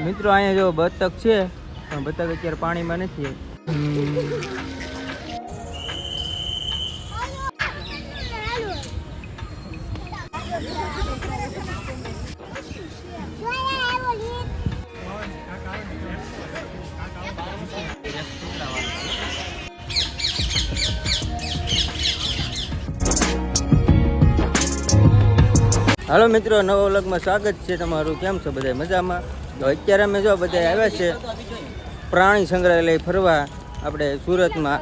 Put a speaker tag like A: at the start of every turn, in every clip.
A: મિત્રો, અહીંયા જો બતક છે, પણ બતક અત્યારે પાણીમાં નથી. હાલો મિત્રો, નવા વ્લોગમાં સ્વાગત છે તમારું. કેમ છો બધા મજામાં? તો અત્યારે અમે જો બધા આવ્યા છે, પ્રાણી સંગ્રહાલય ફરવા આપણે સુરતમાં.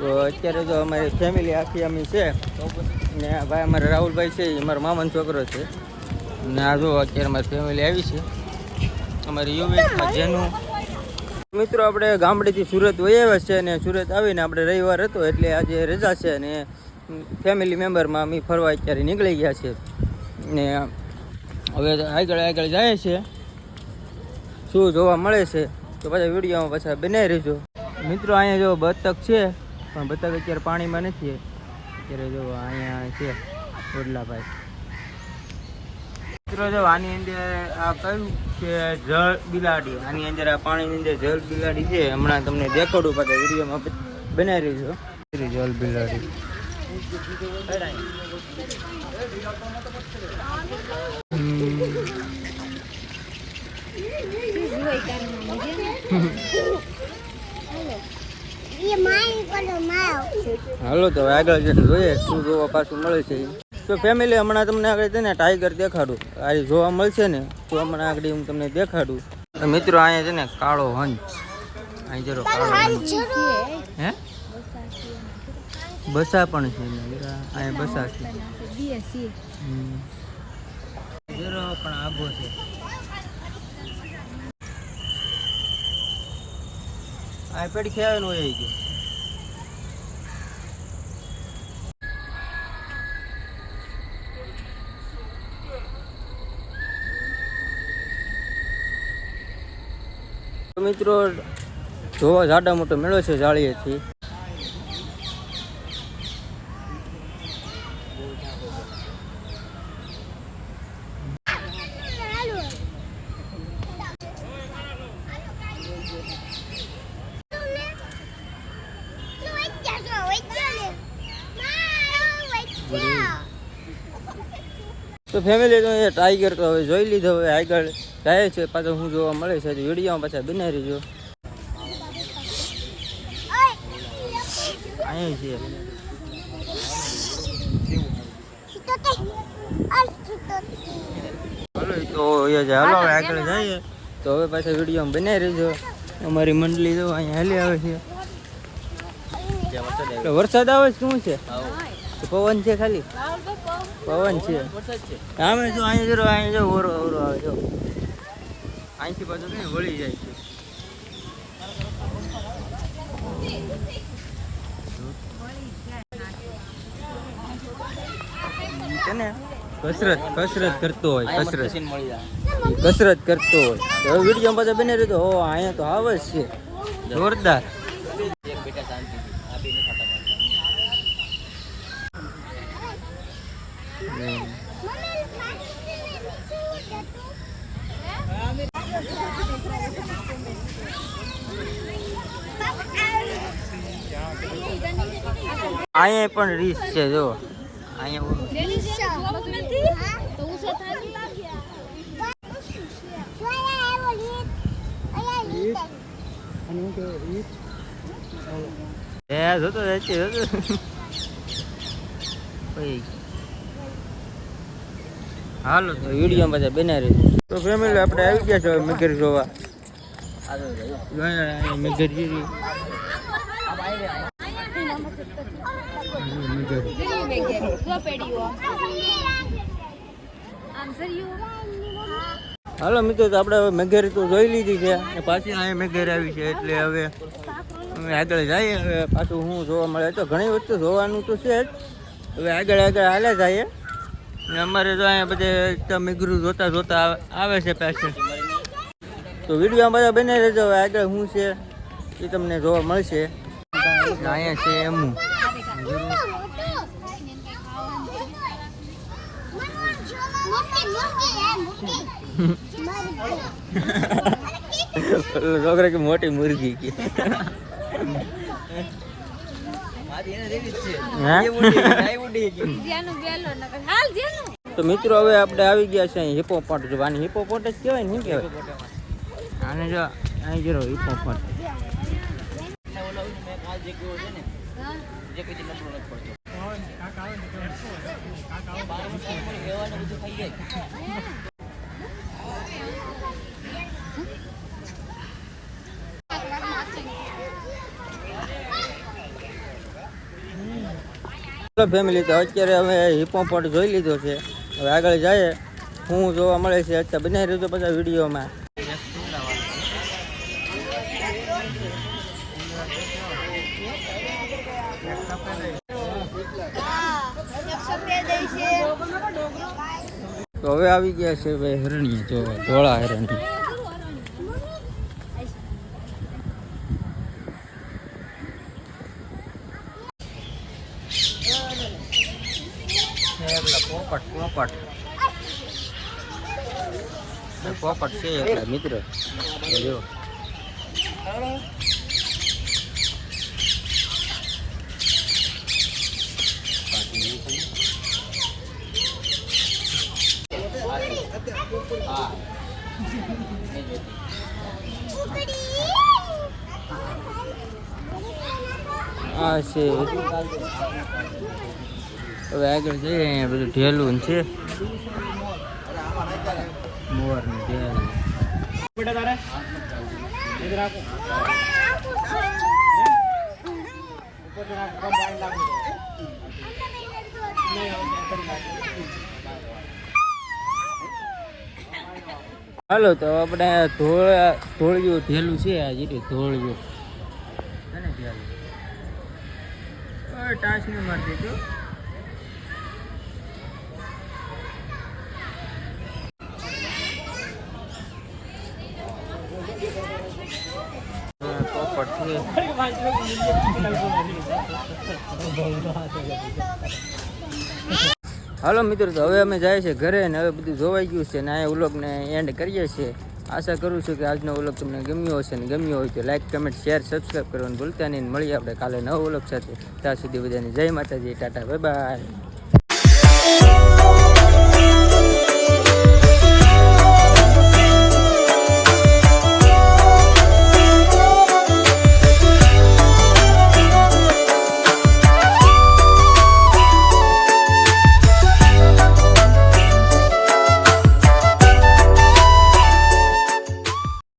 A: તો અત્યારે જો અમારી ફેમિલી આખી અમે છે. ને ભાઈ અમારા રાહુલભાઈ છે, એ અમારા મામાનો છોકરો છે. ને આ જો અત્યારે અમારી ફેમિલી આવી છે. અમારી યુવેકમાં જેનું. મિત્રો, આપણે ગામડેથી સુરત વહી આવ્યા છે અને સુરત આવીને આપણે રવિવાર હતો એટલે આજે રજા છે અને ફેમિલી મેમ્બરમાં અમે ફરવા અત્યારે નીકળી ગયા છે. ને હવે આગળ આગળ જાય છે શું જોવા મળે છે તો પાછા વિડીયોમાં પાછા બનાવી રહેજો. મિત્રો અહીંયા જો બતક છે પણ બતક અત્યારે પાણીમાં નથી. અત્યારે જો અહીંયા છે ઓડલાભાઈ. મિત્રો જો આની અંદર આ કયું કે જળ બિલાડી? આની અંદર આ પાણીની અંદર જળ બિલાડી છે. હમણાં તમને દેખાડું પાછા વિડીયોમાં બનાવી રહેજો. જળ બિલાડી. હાલો તો આગળ જઈને જોઈએ શું જોવા પાછું મળે છે. તો ફેમિલી હમણાં તમને આગળ છે ને ટાઈગર દેખાડું. આ જોવા મળશે ને તો હમણાં આગળ હું તમને દેખાડું. તો મિત્રો અહીંયા છે ને કાળો હંસ. અહીં જરો કાળો હંસ. હે? બસા પણ છે ને અહીંયા બસા છે. પણ આભો છે. આ પેડી ખેવાનું હોય ગયો મિત્રો જોવા જાડા મોટો મેળો છે જાળીએથી. તો ફેમિલી તો એ ટાઈગર તો હવે જોઈ લીધો હવે આગળ જાય છે પાછળ હું જોવા મળે છે વીડિયો વિડીયોમાં પાછા બનાવી રહીજો અહીંયા છે. તો એ જ હાલો હવે આગળ જઈએ. તો હવે પાછા વિડીયોમાં બનાવી રહીજો અમારી મંડળી જો અહીંયા હાલી આવે છે. વરસાદ આવે છે શું છે? તો પવન છે ખાલી? પવન છે. આમે જો અહીં જરો અહીં જો ઓરો ઓરો આવે જો. અહીંથી પાછું ને વળી જાય છે. કસરત કસરત કરતો હોય કસરત. કસરત કરતો હોય. હવે વીડિયો પાછા બને રહ્યો હો અહીંયા તો આવે છે. જોરદાર હમ. અહીંયા પણ રીસ છે જો અહીંયા એ જોતો જોતો હાલો તો વીડિયો બધા બનાવી રહી તો ફેમિલી આપણે આવી ગયા છો મિગર જોવા મિગર જીરી મગર હાલો મિત્રો, તો આપણે મેઘેર તો જોઈ લીધી છે. પાછી અહીંયા મેઘેરી આવી છે, એટલે હવે આગળ જઈએ. હવે પાછું શું જોવા મળે. તો ઘણી વસ્તુ જોવાનું તો છે જ. હવે આગળ આગળ હાલે જઈએ ને અમારે તો અહીંયા બધે એકદમ મેઘરું જોતા જોતા આવે- છે પાછળ તો વીડિયો બધા બને રહેજો. હવે આગળ શું છે એ તમને જોવા મળશે. અહીંયા છે એમું
B: મોટી મોટી મોટી
A: ઓલો છોકરો કે મોટી મુર્ગી કે હા?
B: જેનું બેલો નકર હાલ જેનું
A: તો મિત્રો હવે આપણે આવી ગયા છે અહીં હિપોપોટ જોવાની હિપોપોટ જ કહેવાય ને શું કહેવાય આને જો અહીં જરો હિપોપોટ
B: હા
A: ચલો ફેમિલી તો અત્યારે અમે હિપોપોટ જોઈ લીધો છે. હવે આગળ જાય હું જોવા મળે છે. અત્યારે બનાવી રહ્યો બધા વિડીયોમાં. તો હવે આવી ગયા છે ભાઈ હિરણી જોવા. ધોળા હરણી પોપટ. પોપટ છે એકલા મિત્ર. જો આ છે. હવે આગળ જઈએ અહીંયા બધું ઢેલું છે. મોર ને ઢેલ હાલો તો આપણે ધોળ ધોળિયું ઢેલું છે આ જેટલું ધોળિયું. અને ઢેલું. ટાચ નહીં મારતી તું. છે હાલો મિત્રો, તો હવે અમે જાય છે ઘરે ને હવે બધું જોવાઈ ગયું છે ને આ વ્લોગને એન્ડ કરીએ છીએ. આશા કરું છું કે આજનો વ્લોગ તમને ગમ્યો હશે ને ગમ્યો હોય તો લાઈક કમેન્ટ શેર સબસ્ક્રાઈબ કરવાનું ભૂલતા નહીં મળીએ આપણે કાલે નવો વ્લોગ સાથે. ત્યાં સુધી બધાને જય માતાજી, ટાટા બાય બાય